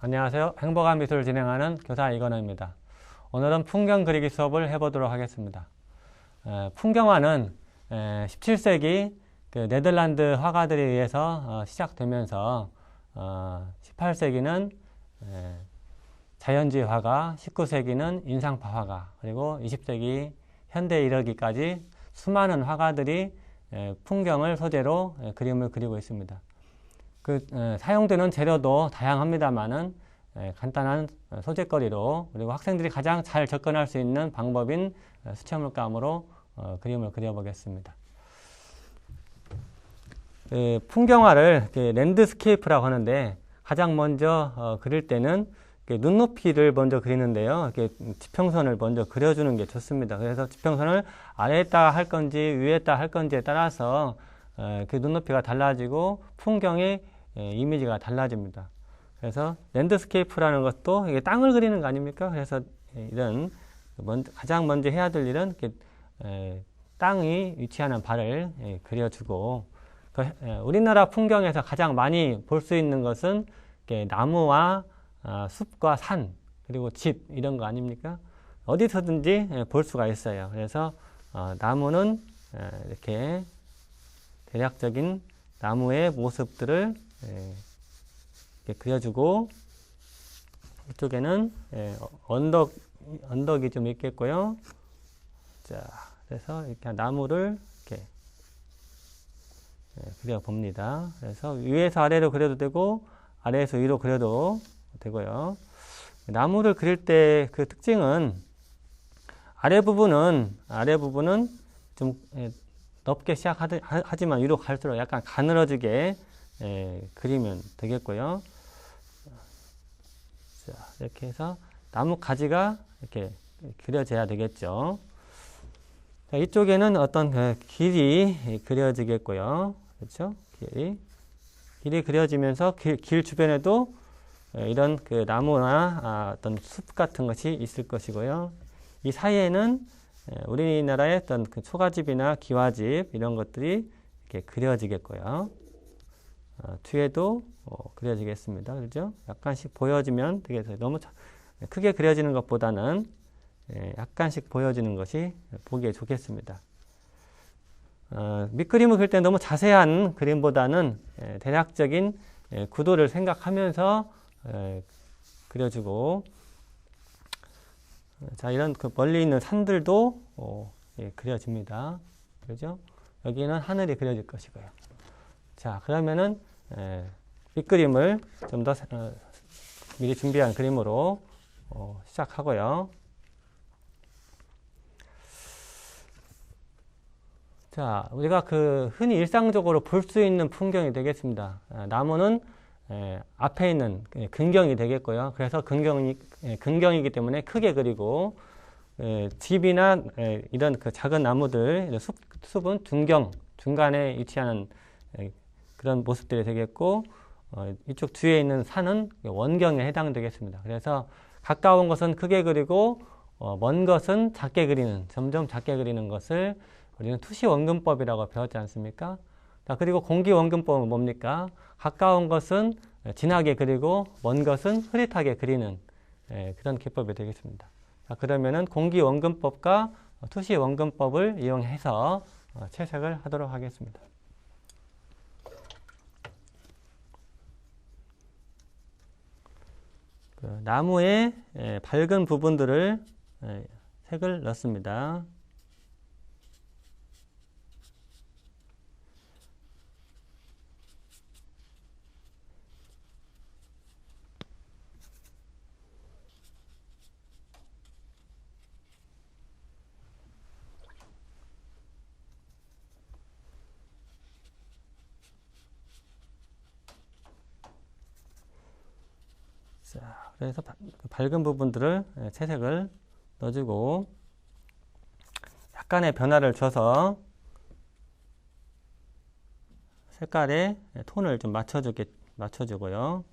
안녕하세요. 행복한 미술을 진행하는 교사 이건호입니다. 오늘은 풍경 그리기 수업을 해보도록 하겠습니다. 에, 풍경화는 에, 17세기 그 네덜란드 화가들에 의해서 어, 시작되면서 어, 18세기는 에, 자연주의 화가, 19세기는 인상파 화가, 그리고 20세기 현대에 이르기까지 수많은 화가들이 에, 풍경을 소재로 에, 그림을 그리고 있습니다. 그 에, 사용되는 재료도 다양합니다만은 에, 간단한 소재거리로 그리고 학생들이 가장 잘 접근할 수 있는 방법인 에, 수채물감으로 어, 그림을 그려보겠습니다. 그 풍경화를 그 랜드스케이프라고 하는데 가장 먼저 어, 그릴 때는 눈높이를 먼저 그리는데요. 이렇게 지평선을 먼저 그려주는 게 좋습니다. 그래서 지평선을 아래에다 할 건지 위에다 할 건지에 따라서 어, 그 눈높이가 달라지고 풍경의 예, 이미지가 달라집니다. 그래서 랜드스케이프라는 것도 이게 땅을 그리는 거 아닙니까? 그래서 이런 가장 먼저 해야 될 일은 땅이 위치하는 예, 그려주고 그, 에, 우리나라 풍경에서 가장 많이 볼 수 있는 것은 나무와 아, 숲과 산 그리고 집 이런 거 아닙니까? 어디서든지 예, 볼 수가 있어요. 그래서 어, 나무는 에, 이렇게 대략적인 나무의 모습들을 예, 그려주고 이쪽에는 예, 언덕 언덕이 좀 있겠고요. 자, 그래서 이렇게 나무를 이렇게 예, 그려 봅니다. 그래서 위에서 아래로 그려도 되고 아래에서 위로 그려도 되고요. 나무를 그릴 때 그 특징은 아래 부분은 아래 부분은 좀 예, 넓게 시작하지만 위로 갈수록 약간 가늘어지게 예, 그리면 되겠고요. 자, 이렇게 해서 나무 가지가 이렇게 그려져야 되겠죠. 자, 이쪽에는 어떤 그 길이 그려지겠고요. 그렇죠? 길이. 길이 그려지면서 길, 길 주변에도 이런 그 나무나 아, 어떤 숲 같은 것이 있을 것이고요. 이 사이에는 우리나라의 어떤 그 초가집이나 기와집 이런 것들이 이렇게 그려지겠고요. 어, 뒤에도 어, 그려지겠습니다. 그렇죠? 약간씩 보여지면 되겠어요. 너무 크게 그려지는 것보다는 예, 약간씩 보여지는 것이 보기에 좋겠습니다. 어, 밑그림을 그릴 때 너무 자세한 그림보다는 예, 대략적인 예, 구도를 생각하면서 예, 그려주고 자 이런 그 멀리 있는 산들도 어, 예, 그려집니다. 그죠? 여기는 하늘이 그려질 것이고요. 자 그러면은 예, 밑그림을 좀더 어, 미리 준비한 그림으로 어, 시작하고요. 자, 우리가 그 흔히 일상적으로 볼 수 있는 풍경이 되겠습니다. 아, 나무는 예, 앞에 있는 근경이 되겠고요. 그래서 근경이, 예, 근경이기 때문에 크게 그리고 예, 집이나 예, 이런 그 작은 나무들, 숲, 숲은 중경, 중간에 위치하는 예, 그런 모습들이 되겠고 어, 이쪽 뒤에 있는 산은 원경에 해당되겠습니다. 그래서 가까운 것은 크게 그리고 어, 먼 것은 작게 그리는 점점 작게 그리는 것을 우리는 투시 원근법이라고 배웠지 않습니까? 자, 그리고 공기 원근법은 뭡니까? 가까운 것은 진하게 그리고 먼 것은 흐릿하게 그리는 예, 그런 기법이 되겠습니다. 자, 그러면은 공기 원근법과 투시 원근법을 이용해서 어, 채색을 하도록 하겠습니다. 그 나무의 예, 밝은 부분들을 예, 색을 넣습니다. 자, 그래서 그 밝은 부분들을 예, 채색을 넣어주고 약간의 변화를 줘서 색깔의 톤을 좀 맞춰주게 맞춰주고요.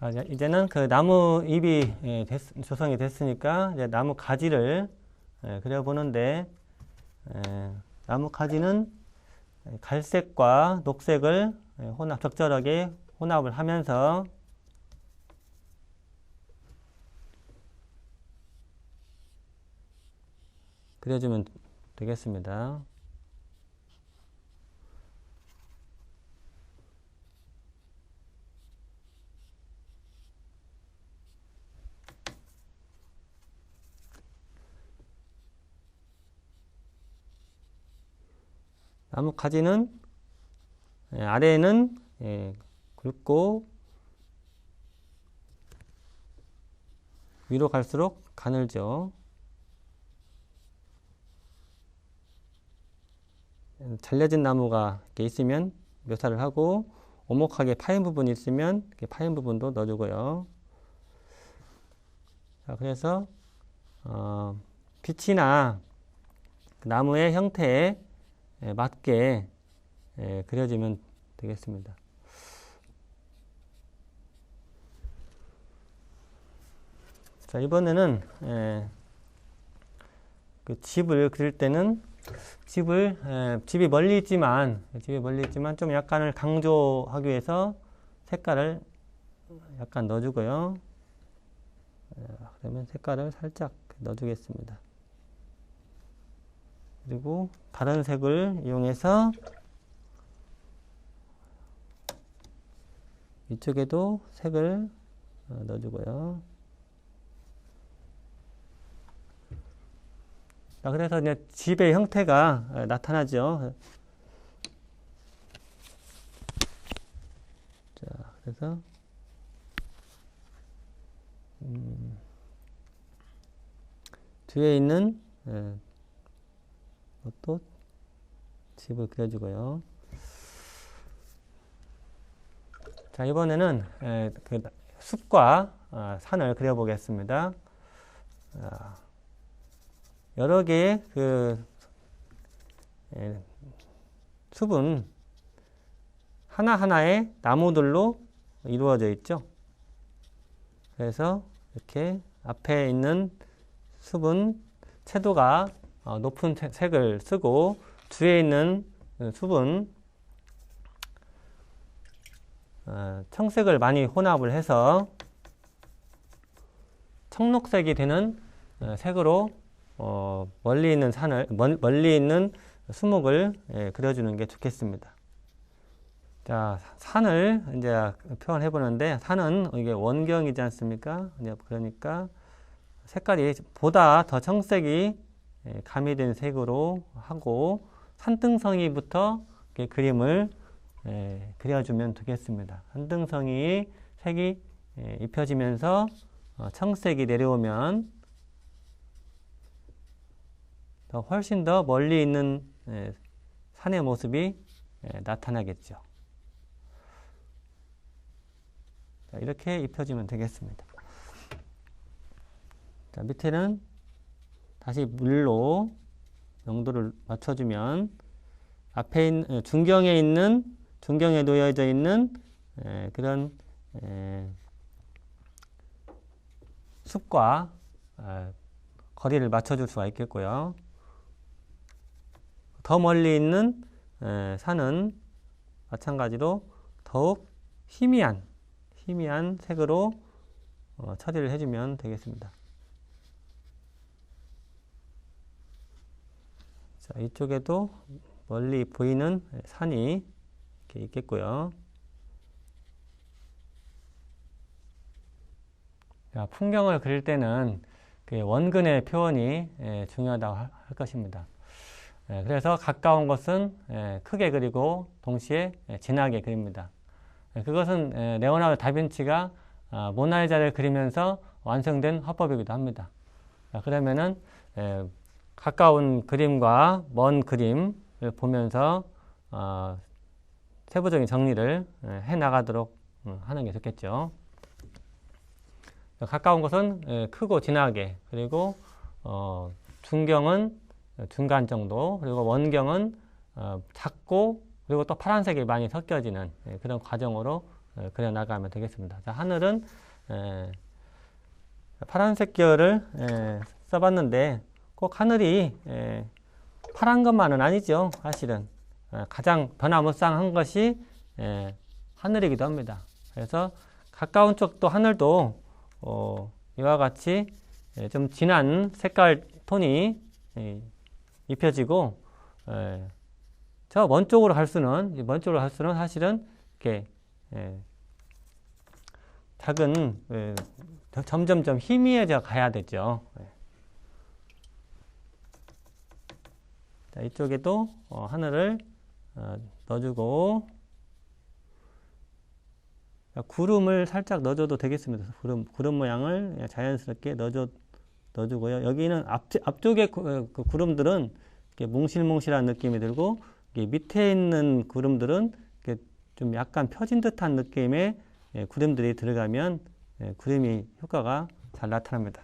자, 이제는 그 나무 잎이 예, 됐, 조성이 됐으니까 이제 나무 가지를 예, 그려보는데 예, 나뭇가지는 갈색과 녹색을 예, 혼합 적절하게 혼합을 하면서 그려주면 되겠습니다. 나무 가지는 예, 아래에는 예, 굵고 위로 갈수록 가늘죠. 잘려진 나무가 이렇게 있으면 묘사를 하고 오목하게 파인 부분이 있으면 파인 부분도 넣어주고요. 자, 그래서 어, 빛이나 그 나무의 형태에 맞게 예, 그려지면 되겠습니다. 자, 이번에는 예, 그 집을 그릴 때는 집을 에, 집이 멀리 있지만 집이 멀리 있지만 좀 약간을 강조하기 위해서 색깔을 약간 넣어주고요. 에, 그러면 색깔을 살짝 넣어주겠습니다. 그리고 다른 색을 이용해서 이쪽에도 색을 어, 넣어주고요. 자, 그래서 이제 집의 형태가 어, 나타나죠. 자, 그래서 음, 뒤에 있는 예, 것도 집을 그려주고요. 자, 이번에는 에, 그 숲과 어, 산을 그려보겠습니다. 아, 여러 개의 그 에, 숲은 하나하나의 나무들로 이루어져 있죠. 그래서 이렇게 앞에 있는 숲은 채도가 어, 높은 색을 쓰고 뒤에 있는 숲은 어, 청색을 많이 혼합을 해서 청록색이 되는 어, 색으로 멀리 있는 산을 멀리 있는 수목을 예, 그려주는 게 좋겠습니다. 자, 산을 이제 표현해 보는데 산은 이게 원경이지 않습니까? 그러니까 색깔이 보다 더 청색이 예, 가미된 색으로 하고 산등성이부터 그림을 예, 그려주면 되겠습니다. 산등성이 색이 예, 입혀지면서 어, 청색이 내려오면 더 훨씬 더 멀리 있는 산의 모습이 나타나겠죠. 이렇게 입혀지면 되겠습니다. 자, 밑에는 다시 물로 농도를 맞춰주면 앞에 있는, 어, 중경에 있는 중경에 놓여져 있는 에, 그런 에, 숲과 에, 거리를 맞춰줄 수가 있겠고요. 더 멀리 있는 에, 산은 마찬가지로 더욱 희미한 희미한 색으로 어, 처리를 해주면 되겠습니다. 자, 이쪽에도 멀리 보이는 산이 이렇게 있겠고요. 자, 풍경을 그릴 때는 그 원근의 표현이 예, 중요하다고 할 것입니다. 예, 그래서 가까운 것은 예, 크게 그리고 동시에 진하게 그립니다. 그것은 레오나르도 다빈치가 아, 모나리자를 그리면서 완성된 화법이기도 합니다. 그러면은 가까운 그림과 먼 그림을 보면서 어, 세부적인 정리를 예, 해 나가도록 음, 하는 게 좋겠죠. 가까운 것은 예, 크고 진하게 그리고 어, 중경은 중간 정도 그리고 원경은 어, 작고 그리고 또 파란색이 많이 섞여지는 예, 그런 과정으로 그려 나가면 되겠습니다. 자, 하늘은 파란색 계열을 써봤는데 꼭 하늘이 예, 파란 것만은 아니죠. 사실은 예, 가장 변화무쌍한 것이 예, 하늘이기도 합니다. 그래서 가까운 쪽도 하늘도 어, 이와 같이 예, 좀 진한 색깔 톤이 예, 입혀지고 예, 저먼 쪽으로 갈 수는 먼 쪽으로 갈 수는 사실은 이렇게 예, 작은 예, 점점점 희미해져 가야 되죠. 자, 이쪽에도 어, 하늘을 어, 넣어주고 구름을 살짝 넣어줘도 되겠습니다. 구름, 구름 모양을 자연스럽게 넣어줘, 넣어주고요. 여기는 앞, 앞쪽에 구, 그 구름들은 몽실몽실한 느낌이 들고 밑에 있는 구름들은 좀 약간 펴진 듯한 느낌의 예, 구름들이 들어가면 예, 구름이 효과가 잘 나타납니다.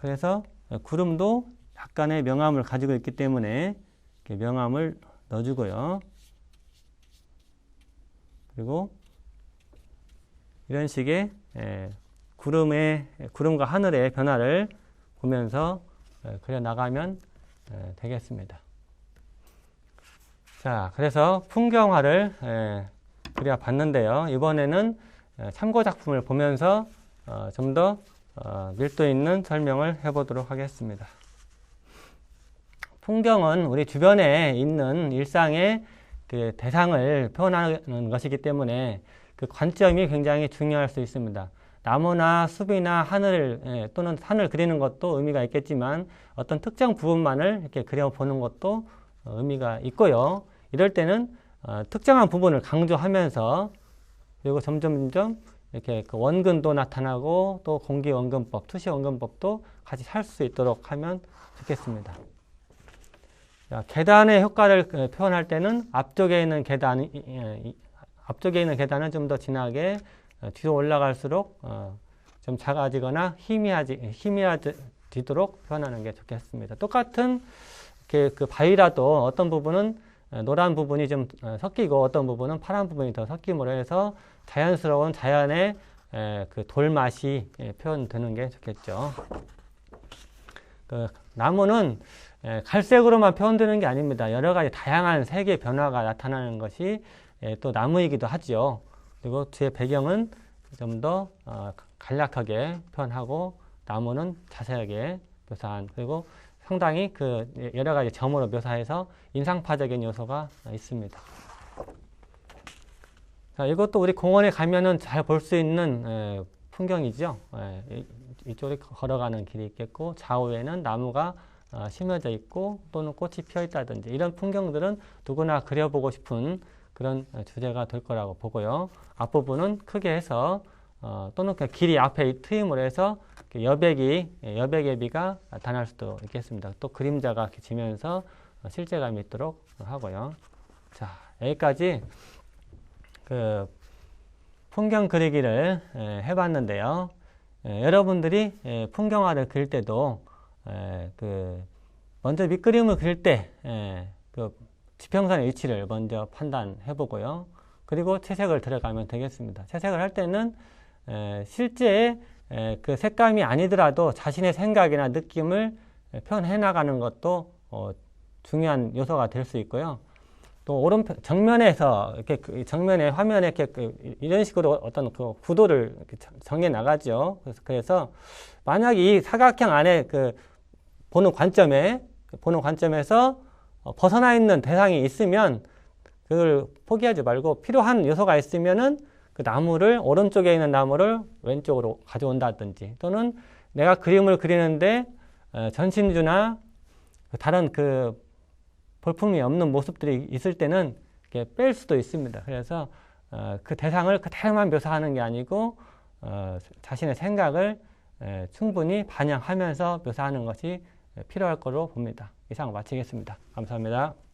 그래서 구름도 약간의 명암을 가지고 있기 때문에 명암을 넣어주고요. 그리고 이런 식의 예, 구름의 구름과 하늘의 변화를 보면서 그려 나가면 되겠습니다. 자, 그래서 풍경화를 그려 봤는데요. 이번에는 참고 작품을 보면서 어, 좀더 어, 밀도 있는 설명을 해보도록 하겠습니다. 풍경은 우리 주변에 있는 일상의 그 대상을 표현하는 것이기 때문에 그 관점이 굉장히 중요할 수 있습니다. 나무나 숲이나 하늘 예, 또는 산을 그리는 것도 의미가 있겠지만 어떤 특정 부분만을 이렇게 그려보는 것도 어, 의미가 있고요. 이럴 때는 어, 특정한 부분을 강조하면서 그리고 점점점 이렇게 그 원근도 나타나고 또 공기 원근법, 투시 원근법도 같이 살 수 있도록 하면 좋겠습니다. 자, 계단의 효과를 그 표현할 때는 앞쪽에 있는 계단, 앞쪽에 있는 계단은 좀 더 진하게 어, 뒤로 올라갈수록 어, 좀 작아지거나 희미하지, 희미해지도록 표현하는 게 좋겠습니다. 똑같은 그 바위라도 어떤 부분은 어, 노란 부분이 좀 섞이고 어떤 부분은 파란 부분이 더 섞임으로 해서 자연스러운 자연의 그 돌맛이 예, 표현되는 게 좋겠죠. 그 나무는 갈색으로만 표현되는 게 아닙니다. 여러 가지 다양한 색의 변화가 나타나는 것이 또 나무이기도 하죠. 그리고 뒤에 배경은 좀더 어, 간략하게 표현하고 나무는 자세하게 묘사한 그리고 상당히 그 여러 가지 점으로 묘사해서 인상파적인 요소가 있습니다. 자, 이것도 우리 공원에 가면은 잘 볼 수 있는 에, 풍경이죠. 에, 이쪽에 걸어가는 길이 있겠고 좌우에는 나무가 어, 심어져 있고 또는 꽃이 피어 있다든지 이런 풍경들은 누구나 그려보고 싶은 그런 주제가 될 거라고 보고요. 앞부분은 크게 해서 어, 또는 그 길이 앞에 트임을 해서 여백이 여백의 비가 나타날 수도 있겠습니다. 또 그림자가 이렇게 지면서 실제감이 있도록 하고요. 자 여기까지 그 풍경 그리기를 해봤는데요. 여러분들이 풍경화를 그릴 때도 그 먼저 밑그림을 그릴 때 그 지평선의 위치를 먼저 판단해 보고요. 그리고 채색을 들어가면 되겠습니다. 채색을 할 때는 실제 그 색감이 아니더라도 자신의 생각이나 느낌을 표현해 나가는 것도 어, 중요한 요소가 될 수 있고요. 또 오른편 정면에서 이렇게 그 정면에 화면에 이렇게 그 이런 식으로 어떤 그 구도를 정해 나가죠. 그래서 그래서 만약 이 사각형 안에 그 보는 관점에 보는 관점에서 어, 벗어나 있는 대상이 있으면 그걸 포기하지 말고 필요한 요소가 있으면은 그 나무를 오른쪽에 있는 나무를 왼쪽으로 가져온다든지 또는 내가 그림을 그리는데 어, 전신주나 다른 그 볼품이 없는 모습들이 있을 때는 뺄 수도 있습니다. 그래서 어, 그 대상을 그대로만 묘사하는 게 아니고 어, 자신의 생각을 에, 충분히 반영하면서 묘사하는 것이 필요할 거로 봅니다. 이상 마치겠습니다. 감사합니다.